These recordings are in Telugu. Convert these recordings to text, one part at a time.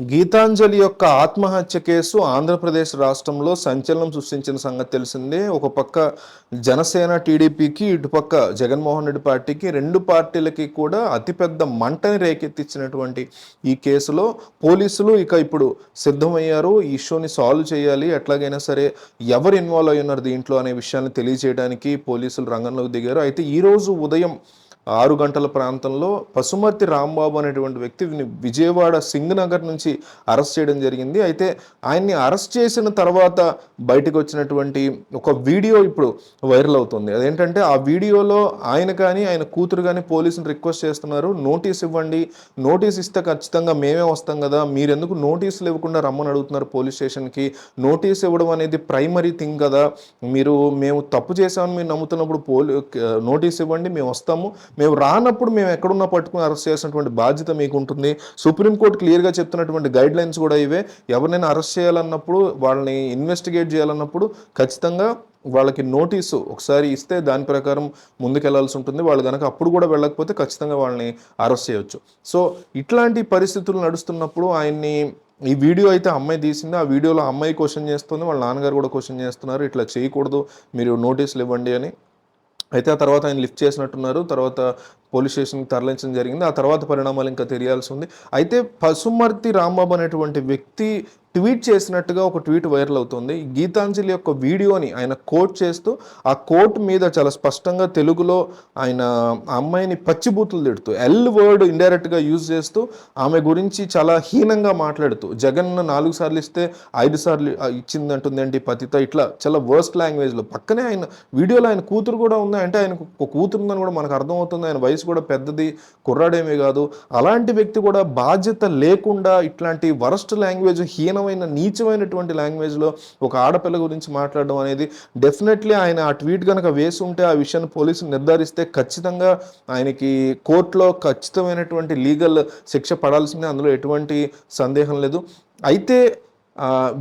గీతాంజలి యొక్క ఆత్మహత్య కేసు ఆంధ్రప్రదేశ్ రాష్ట్రంలో సంచలనం సృష్టించిన సంగతి తెలిసిందే. ఒక పక్క జనసేన టీడీపీకి ఇటుపక్క జగన్మోహన్ రెడ్డి పార్టీకి రెండు పార్టీలకి కూడా అతిపెద్ద మంటని రేకెత్తించినటువంటి ఈ కేసులో పోలీసులు ఇక ఇప్పుడు సిద్ధమయ్యారు. ఈ ఇష్యూని సాల్వ్ చేయాలి. ఎట్లాగైనా సరే ఎవరు ఇన్వాల్వ్ అయి ఉన్నారు దీంట్లో అనే విషయాన్ని తెలియజేయడానికి పోలీసులు రంగంలోకి దిగారు. అయితే ఈరోజు ఉదయం ఆరు గంటల ప్రాంతంలో పసుమర్తి రాంబాబు అనేటువంటి వ్యక్తి విజయవాడ సింగ్ నగర్ నుంచి అరెస్ట్ చేయడం జరిగింది. అయితే ఆయన్ని అరెస్ట్ చేసిన తర్వాత బయటకు వచ్చినటువంటి ఒక వీడియో ఇప్పుడు వైరల్ అవుతుంది. అదేంటంటే ఆ వీడియోలో ఆయన కానీ ఆయన కూతురు కానీ పోలీసుని రిక్వెస్ట్ చేస్తున్నారు. నోటీస్ ఇవ్వండి. నోటీస్ ఇస్తే ఖచ్చితంగా మేమే వస్తాం కదా. మీరెందుకు నోటీసులు ఇవ్వకుండా రమ్మని అడుగుతున్నారు పోలీస్ స్టేషన్కి? నోటీస్ ఇవ్వడం అనేది ప్రైమరీ థింగ్ కదా. మీరు మేము తప్పు చేసామని మీరు నమ్ముతున్నప్పుడు పోలీ నోటీస్ ఇవ్వండి మేము వస్తాము. మేము రానప్పుడు మేము ఎక్కడున్నా పట్టుకుని అరెస్ట్ చేసినటువంటి బాధ్యత మీకు ఉంటుంది సుప్రీంకోర్టు క్లియర్గా చెప్తున్నటువంటి గైడ్ లైన్స్ కూడా ఇవే. ఎవరినైనా అరెస్ట్ చేయాలన్నప్పుడు వాళ్ళని ఇన్వెస్టిగేట్ చేయాలన్నప్పుడు ఖచ్చితంగా వాళ్ళకి నోటీసు ఒకసారి ఇస్తే దాని ప్రకారం ముందుకెళ్ళాల్సి ఉంటుంది. వాళ్ళు కనుక అప్పుడు కూడా వెళ్ళకపోతే ఖచ్చితంగా వాళ్ళని అరెస్ట్ చేయొచ్చు. సో ఇట్లాంటి పరిస్థితులు నడుస్తున్నప్పుడు ఆయన్ని ఈ వీడియో అయితే అమ్మాయి తీసింది. ఆ వీడియోలో అమ్మాయి క్వశ్చన్ చేస్తుంది. వాళ్ళ నాన్నగారు కూడా క్వశ్చన్ చేస్తున్నారు. ఇట్లా చేయకూడదు. మీరు నోటీసులు ఇవ్వండి అని. అయితే ఆ తర్వాత ఆయన లిఫ్ట్ చేసినట్టున్నారు. తర్వాత పోలీస్ స్టేషన్కి తరలించడం జరిగింది. ఆ తర్వాత పరిణామాలు ఇంకా తెలియాల్సి ఉంది. అయితే పసుమర్తి రాంబాబు అనేటువంటి వ్యక్తి ట్వీట్ చేసినట్టుగా ఒక ట్వీట్ వైరల్ అవుతుంది. గీతాంజలి యొక్క వీడియోని ఆయన కోట్ చేస్తూ ఆ కోట్ మీద చాలా స్పష్టంగా తెలుగులో ఆయన ఆ అమ్మాయిని పచ్చిబూతులు తిడుతూ ఎల్ వర్డ్ ఇండైరెక్ట్గా యూజ్ చేస్తూ ఆమె గురించి చాలా హీనంగా మాట్లాడుతూ జగన్ నాలుగు సార్లు ఇస్తే ఐదు సార్లు ఆ, ఇచ్చింది పతిత. ఇట్లా చాలా వర్స్ట్ లాంగ్వేజ్లో పక్కనే ఆయన వీడియోలో ఆయన కూతురు కూడా ఉంది. అంటే ఆయన ఒక కూతురు ఉందని కూడా మనకు అర్థమవుతుంది. ఆయన వయసు కూడా పెద్దది కుర్రాడేమీ కాదు. అలాంటి వ్యక్తి కూడా బాధ్యత లేకుండా ఇట్లాంటి వరస్ట్ లాంగ్వేజ్ హీనమైన నీచమైనటువంటి లాంగ్వేజ్లో ఒక ఆడపిల్ల గురించి మాట్లాడడం అనేది డెఫినెట్లీ ఆయన ఆ ట్వీట్ కనుక వేసి ఉంటే ఆ విషయాన్ని పోలీసులు నిర్ధారిస్తే ఖచ్చితంగా ఆయనకి కోర్టులో ఖచ్చితమైనటువంటి లీగల్ శిక్ష పడాల్సిందే. అందులో ఎటువంటి సందేహం లేదు. అయితే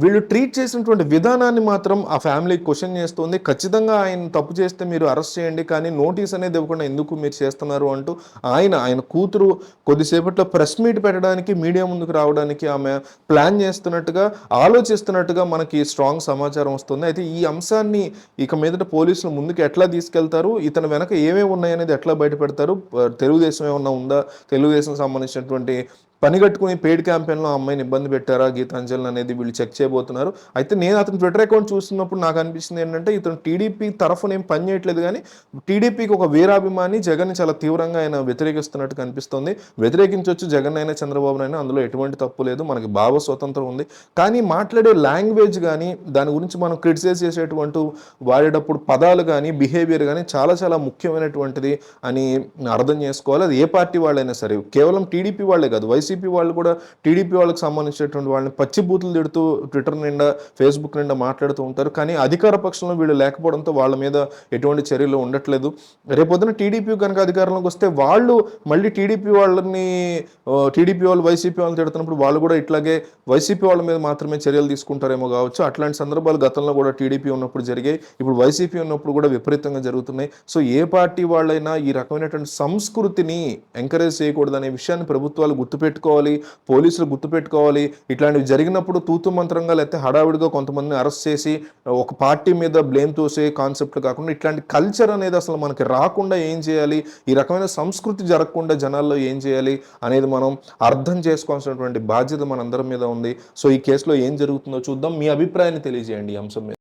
వీళ్ళు ట్రీట్ చేసినటువంటి విధానాన్ని మాత్రం ఆ ఫ్యామిలీ క్వశ్చన్ చేస్తుంది. ఖచ్చితంగా ఆయన తప్పు చేస్తే మీరు అరెస్ట్ చేయండి కానీ నోటీస్ అనేది ఇవ్వకుండా ఎందుకు మీరు చేస్తున్నారు అంటూ ఆయన ఆయన కూతురు కొద్దిసేపట్లో ప్రెస్ మీట్ పెట్టడానికి మీడియా ముందుకు రావడానికి ఆమె ప్లాన్ చేస్తున్నట్టుగా ఆలోచిస్తున్నట్టుగా మనకి స్ట్రాంగ్ సమాచారం వస్తుంది. అయితే ఈ అంశాన్ని ఇక మీదట పోలీసులు ముందుకు ఎట్లా తీసుకెళ్తారు? ఇతని వెనక ఏమేమి ఉన్నాయనేది ఎట్లా బయటపెడతారు? తెలుగుదేశం ఏమన్నా ఉందా? తెలుగుదేశం సంబంధించినటువంటి పని కట్టుకుని పెయిడ్ క్యాంపెయిన్లో ఆ అమ్మాయిని ఇబ్బంది పెట్టారా? గీతాంజలి అనేది వీళ్ళు చెక్ చేయబోతున్నారు. అయితే నేను అతని ట్విట్టర్ అకౌంట్ చూస్తున్నప్పుడు నాకు అనిపిస్తుంది ఏంటంటే ఇతను టీడీపీ తరఫున ఏం పని చేయట్లేదు కానీ టీడీపీకి ఒక వీరాభిమాని జగన్ చాలా తీవ్రంగా ఆయన వ్యతిరేకిస్తున్నట్టు కనిపిస్తుంది. వ్యతిరేకించవచ్చు జగన్ అయినా చంద్రబాబు అయినా అందులో ఎటువంటి తప్పు లేదు. మనకి భావ స్వతంత్రం ఉంది. కానీ మాట్లాడే లాంగ్వేజ్ కానీ దాని గురించి మనం క్రిటిసైజ్ చేసేటువంటి వాడేటప్పుడు పదాలు కానీ బిహేవియర్ కానీ చాలా చాలా ముఖ్యమైనటువంటిది అని అర్థం చేసుకోవాలి. అది ఏ పార్టీ వాళ్ళైనా సరే. కేవలం టీడీపీ వాళ్ళే కాదు వైసీపీ వాళ్ళు కూడా టీడీపీ వాళ్ళకి సంబంధించినటువంటి వాళ్ళని పచ్చి బూతులు తిడుతూ ట్విట్టర్ నిండా ఫేస్బుక్ నిండా మాట్లాడుతూ ఉంటారు. కానీ అధికార పక్షంలో వీళ్ళు లేకపోవడంతో వాళ్ళ మీద ఎటువంటి చర్యలు ఉండట్లేదు. రేపొద్దున టీడీపీ కనుక అధికారంలోకి వస్తే వాళ్ళు మళ్ళీ టీడీపీ వాళ్ళని టీడీపీ వాళ్ళు వైసీపీ వాళ్ళని తిడుతున్నప్పుడు వాళ్ళు కూడా ఇట్లాగే వైసీపీ వాళ్ళ మీద మాత్రమే చర్యలు తీసుకుంటారేమో కావచ్చు. అట్లాంటి సందర్భాలు గతంలో కూడా టీడీపీ ఉన్నప్పుడు జరిగాయి. ఇప్పుడు వైసీపీ ఉన్నప్పుడు కూడా విపరీతంగా జరుగుతున్నాయి. సో ఏ పార్టీ వాళ్ళైనా ఈ రకమైనటువంటి సంస్కృతిని ఎంకరేజ్ చేయకూడదు అనే విషయాన్ని ప్రభుత్వాలు గుర్తుపెట్టుకోవాలి పోలీసులు గుర్తుపెట్టుకోవాలి. ఇట్లాంటివి జరిగినప్పుడు తూతు మంత్రంగా లేకపోతే హడావిడిగా కొంతమందిని అరెస్ట్ చేసి ఒక పార్టీ మీద బ్లేమ్ తోసే కాన్సెప్ట్ కాకుండా ఇట్లాంటి కల్చర్ అనేది అసలు మనకి రాకుండా ఏం చేయాలి? ఈ రకమైన సంస్కృతి జరగకుండా జనాల్లో ఏం చేయాలి? అనేది మనం అర్థం చేసుకోవాల్సినటువంటి బాధ్యత మనందరం మీద ఉంది. సో ఈ కేసులో ఏం జరుగుతుందో చూద్దాం. మీ అభిప్రాయాన్ని తెలియజేయండి ఈ అంశం మీద.